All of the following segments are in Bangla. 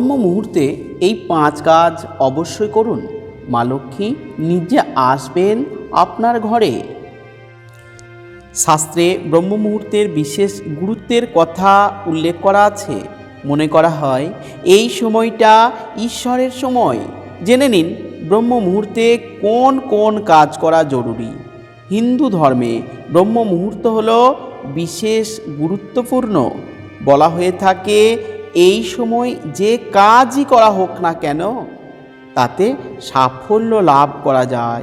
ব্রহ্ম মুহূর্তে এই পাঁচ কাজ অবশ্যই করুন। মা লক্ষ্মী নিজে আসবেন আপনার ঘরে। শাস্ত্রে ব্রহ্ম মুহূর্তের বিশেষ গুরুত্বের কথা উল্লেখ করা আছে। মনে করা হয়, এই সময়টা ঈশ্বরের সময়। জেনে নিন, ব্রহ্ম মুহূর্তে কোন কোন কাজ করা জরুরি। হিন্দু ধর্মে ব্রহ্ম মুহূর্ত হল বিশেষ গুরুত্বপূর্ণ। বলা হয়ে থাকে এই সময় যে কাজই করা হোক না কেন, তাতে সাফল্য লাভ করা যায়।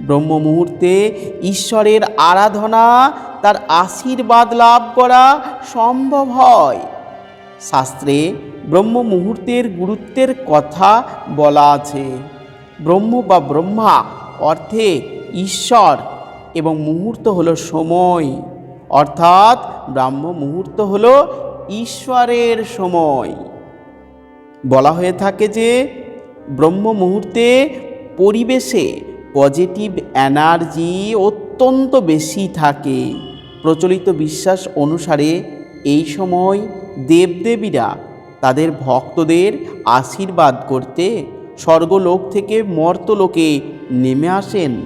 ব্রহ্ম মুহূর্তে ঈশ্বরের আরাধনা, তার আশীর্বাদ লাভ করা সম্ভব হয়। শাস্ত্রে ব্রহ্ম মুহূর্তের গুরুত্বের কথা বলা আছে। ব্রহ্ম বা ব্রহ্মা অর্থে ঈশ্বর এবং মুহূর্ত হলো সময়। অর্থাৎ ব্রাহ্ম মুহূর্ত হলো ঈশ্বরের সময়। বলা হয়ে থাকে যে ব্রহ্ম মুহূর্তে পরিবেশে পজিটিভ এনার্জি অত্যন্ত বেশি থাকে। প্রচলিত বিশ্বাস অনুসারে এই সময় দেবদেবীরা তাদের ভক্তদের আশীর্বাদ করতে স্বর্গলোক থেকে মর্তলোকে নেমে আসেন।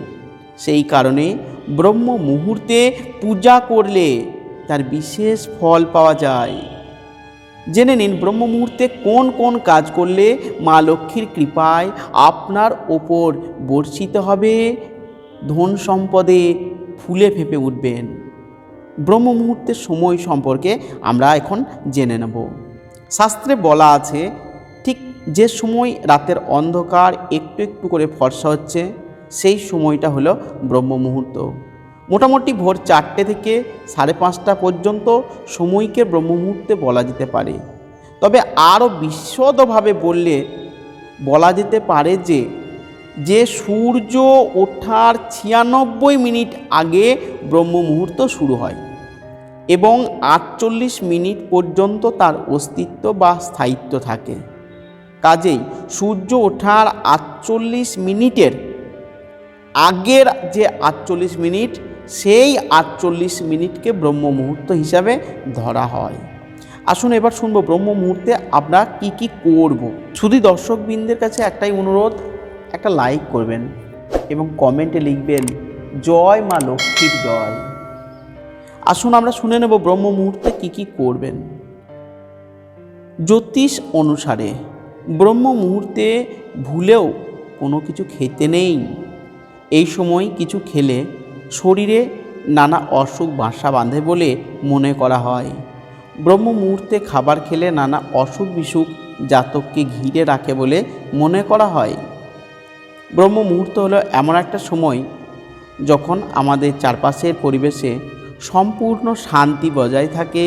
সেই কারণে ব্রহ্ম মুহূর্তে পূজা করলে তার বিশেষ ফল পাওয়া যায়। জেনে নিন ব্রহ্ম মুহূর্তে কোন কোন কাজ করলে মা লক্ষ্মীর কৃপায় আপনার ওপর বর্ষিত হবে? ধন সম্পদে ফুলে ফেপে উঠবেন। ব্রহ্ম মুহূর্তের সময় সম্পর্কে আমরা এখন জেনে নেব। শাস্ত্রে বলা আছে, ঠিক যে সময় রাতের অন্ধকার একটু একটু করে ফর্সা হচ্ছে, সেই সময়টা হলো ব্রহ্ম মুহূর্ত মোটামুটি ভোর চারটে থেকে সাড়ে পাঁচটা পর্যন্ত সময়কে ব্রহ্ম মুহূর্তে বলা যেতে পারে। তবে আরও বিশদভাবে বললে বলা যেতে পারে যে যে সূর্য ওঠার ছিয়ানব্বই মিনিট আগে ব্রহ্ম মুহূর্ত শুরু হয় এবং আটচল্লিশ মিনিট পর্যন্ত তার অস্তিত্ব বা স্থায়িত্ব থাকে। কাজেই সূর্য ওঠার আটচল্লিশ মিনিটের আগের যে আটচল্লিশ মিনিট সেই আটচল্লিশ মিনিটকে ব্রহ্ম মুহূর্ত হিসাবে ধরা হয়। আসুন এবার শুনব ব্রহ্ম মুহূর্তে আমরা কি কি করব। শুধু দর্শকবৃন্দের কাছে একটাই অনুরোধ, একটা লাইক করবেন এবং কমেন্টে লিখবেন, জয় মা লক্ষ্মীর জয়। আসুন আমরা শুনে নেব ব্রহ্ম মুহূর্তে কি কি করবেন। জ্যোতিষ অনুসারে ব্রহ্ম মুহূর্তে ভুলেও কোনো কিছু খেতে নেই। এই সময় কিছু খেলে শরীরে নানা অসুখ বাসা বাঁধে বলে মনে করা হয়। ব্রহ্ম মুহূর্তে খাবার খেলে নানা অসুখ বিসুখ জাতককে ঘিরে রাখে বলে মনে করা হয়। ব্রহ্ম মুহূর্ত হলো এমন একটা সময় যখন আমাদের চারপাশের পরিবেশে সম্পূর্ণ শান্তি বজায় থাকে।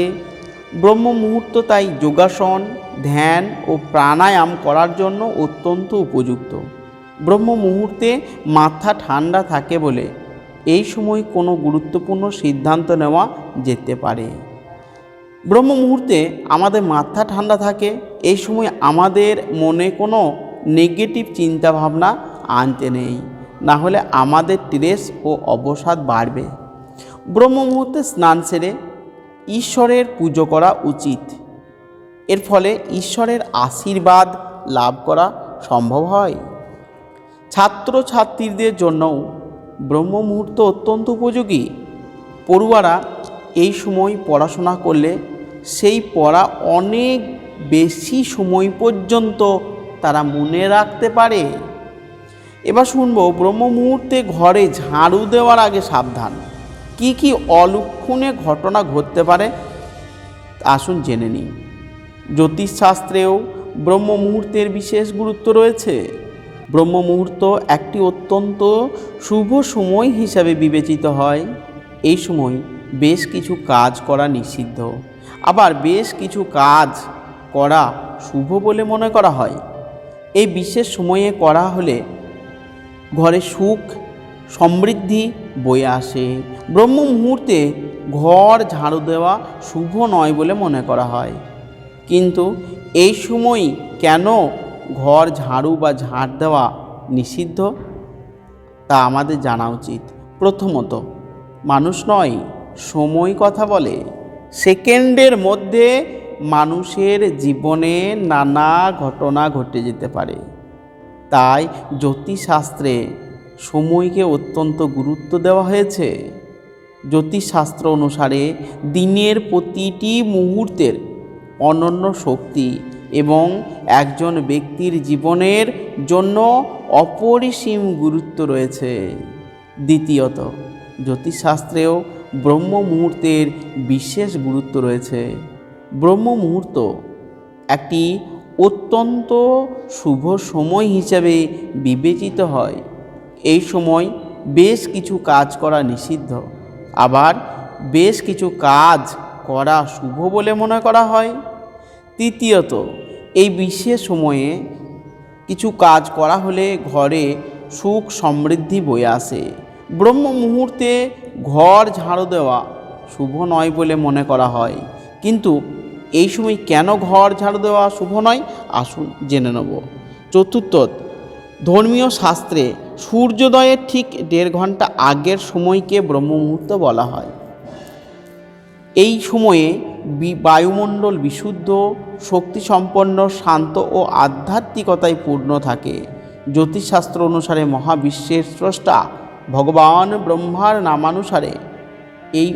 ব্রহ্ম মুহূর্ত তাই যোগাসন, ধ্যান ও প্রাণায়াম করার জন্য অত্যন্ত উপযুক্ত। ব্রহ্ম মুহূর্তে মাথা ঠান্ডা থাকে বলে এই সময় কোনো গুরুত্বপূর্ণ সিদ্ধান্ত নেওয়া যেতে পারে। ব্রহ্ম মুহূর্তে আমাদের মাথা ঠান্ডা থাকে, এই সময় আমাদের মনে কোনো নেগেটিভ চিন্তাভাবনা আনতে নেই, না হলে আমাদের ট্রেস ও অবসাদ বাড়বে। ব্রহ্ম মুহূর্তে স্নান সেরে ঈশ্বরের পুজো করা উচিত। এর ফলে ঈশ্বরের আশীর্বাদ লাভ করা সম্ভব হয়। ছাত্রছাত্রীদের জন্যও ব্রহ্ম মুহূর্ত অত্যন্ত উপযোগী। পড়ুয়ারা এই সময় পড়াশোনা করলে সেই পড়া অনেক বেশি সময় পর্যন্ত তারা মনে রাখতে পারে। এবার শুনব ব্রহ্ম মুহূর্তে ঘরে ঝাড়ু দেওয়ার আগে সাবধান। কি কি অলক্ষণে ঘটনা ঘটতে পারে? আসুন জেনে নিই। জ্যোতিষশাস্ত্রেও ব্রহ্ম মুহূর্তের বিশেষ গুরুত্ব রয়েছে। ব্রহ্ম মুহূর্ত একটি অত্যন্ত শুভ সময় হিসাবে বিবেচিত হয়। এই সময় বেশ কিছু কাজ করা নিষিদ্ধ। আবার বেশ কিছু কাজ করা শুভ বলে মনে করা হয়। এই বিশেষ সময়ে করা হলে ঘরে সুখ, সমৃদ্ধি বয়ে আসে। ব্রহ্ম মুহূর্তে ঘর ঝাড়ু দেওয়া শুভ নয় বলে মনে করা হয়। কিন্তু এই সময় কেন ঘর, ঝাড়ু বা ঝাড় দেওয়া নিষিদ্ধ? তা আমাদের জানা উচিত। প্রথমত, মানুষ নয়, সময় কথা বলে। সেকেন্ডের মধ্যে মানুষের জীবনে নানা ঘটনা ঘটে যেতে পারে। তাই জ্যোতিষশাস্ত্রে সময়কে অত্যন্ত গুরুত্ব দেওয়া হয়েছে। জ্যোতিষশাস্ত্র অনুসারে দিনের প্রতিটি মুহূর্তের অনন্য শক্তি এবং একজন ব্যক্তির জীবনের জন্য অপরিসীম গুরুত্ব রয়েছে। দ্বিতীয়ত, জ্যোতিষশাস্ত্রেও ব্রহ্ম মুহূর্তের বিশেষ গুরুত্ব রয়েছে। ব্রহ্ম মুহূর্ত একটি অত্যন্ত শুভ সময় হিসাবে বিবেচিত হয়। এই সময় বেশ কিছু কাজ করা নিষিদ্ধ। আবার বেশ কিছু কাজ করা শুভ বলে মনে করা হয়। তৃতীয়ত এই বিশেষ সময়ে কিছু কাজ করা হলে ঘরে সুখ সমৃদ্ধি বয়ে আসে। ব্রহ্ম মুহূর্তে ঘর ঝাড়ু দেওয়া শুভ নয় বলে মনে করা হয়। কিন্তু এই সময় কেন ঘর ঝাড়ু দেওয়া শুভ নয়? আসুন জেনে নেব। চতুর্থ ধর্মীয় শাস্ত্রে সূর্যোদয়ের ঠিক দেড় ঘণ্টা আগের সময়কে ব্রহ্ম মুহূর্ত বলা হয়। এই সময়ে বায়ুমণ্ডল বিশুদ্ধ, শক্তিসম্পন্ন, শান্ত ও আধ্যাত্মিকতায় পূর্ণ থাকে। জ্যোতিষশাস্ত্র অনুসারে মহাবিশ্বের স্রষ্টা ভগবান ব্রহ্মার নামানুসারে এই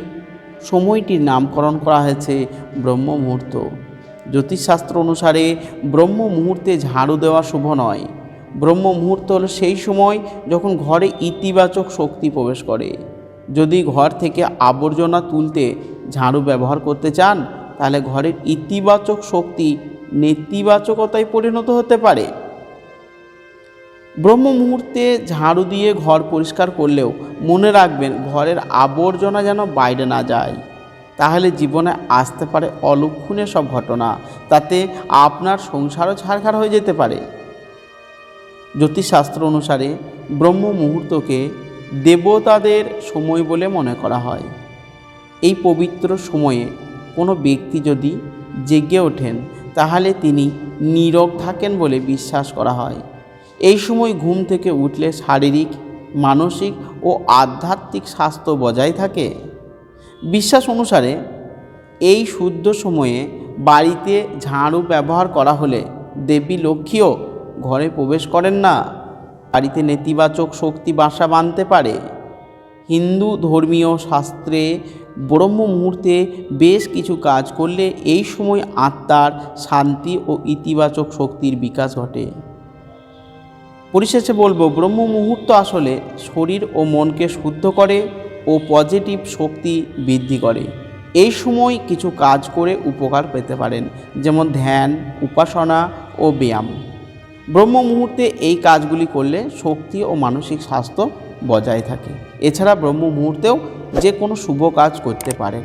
সময়টির নামকরণ করা হয়েছে ব্রহ্ম মুহূর্ত জ্যোতিষশাস্ত্র অনুসারে ব্রহ্ম মুহূর্তে ঝাড়ু দেওয়া শুভ নয়। ব্রহ্ম মুহূর্ত হলো সেই সময় যখন ঘরে ইতিবাচক শক্তি প্রবেশ করে। যদি ঘর থেকে আবর্জনা তুলতে ঝাড়ু ব্যবহার করতে চান, তাহলে ঘরের ইতিবাচক শক্তি নেতিবাচকতায় পরিণত হতে পারে। ব্রহ্ম মুহূর্তে ঝাড়ু দিয়ে ঘর পরিষ্কার করলেও মনে রাখবেন ঘরের আবর্জনা যেন বাইরে না যায়। তাহলে জীবনে আসতে পারে অলক্ষণীয় সব ঘটনা, তাতে আপনার সংসারও ছাড়খাড় হয়ে যেতে পারে। জ্যোতিষশাস্ত্র অনুসারে ব্রহ্ম মুহূর্তকে দেবতাদের সময় বলে মনে করা হয়। এই পবিত্র সময়ে কোনো ব্যক্তি যদি জেগে ওঠেন, তাহলে তিনি নীরব থাকেন বলে বিশ্বাস করা হয়। এই সময় ঘুম থেকে উঠলে শারীরিক, মানসিক ও আধ্যাত্মিক স্বাস্থ্য বজায় থাকে। বিশ্বাস অনুসারে এই শুদ্ধ সময়ে বাড়িতে ঝাড়ু ব্যবহার করা হলে দেবী লক্ষ্মীও ঘরে প্রবেশ করেন না। বাড়িতে নেতিবাচক শক্তি বাসা বাঁধতে পারে। হিন্দু ধর্মীয় শাস্ত্রে ব্রহ্ম মুহূর্তে বেশ কিছু কাজ করলে এই সময় আত্মার শান্তি ও ইতিবাচক শক্তির বিকাশ ঘটে। পরিশেষে বলব ব্রহ্ম মুহূর্ত আসলে শরীর ও মনকে শুদ্ধ করে ও পজিটিভ শক্তি বৃদ্ধি করে। এই সময় কিছু কাজ করে উপকার পেতে পারেন, যেমন ধ্যান, উপাসনা ও ব্যায়াম। ব্রহ্ম মুহূর্তে এই কাজগুলি করলে শক্তি ও মানসিক স্বাস্থ্য বজায় থাকে। এছাড়া ব্রহ্ম মুহূর্তেও যে কোনো শুভ কাজ করতে পারেন।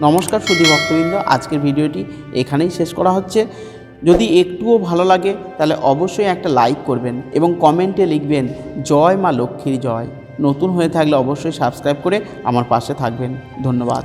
নমস্কার সুধী ভক্তবৃন্দ, আজকের ভিডিওটি এখানেই শেষ করা হচ্ছে। যদি একটুও ভালো লাগে, তাহলে অবশ্যই একটা লাইক করবেন এবং কমেন্টে লিখবেন, জয় মা লক্ষ্মীর জয়। নতুন হয়ে থাকলে অবশ্যই সাবস্ক্রাইব করে আমার পাশে থাকবেন। ধন্যবাদ।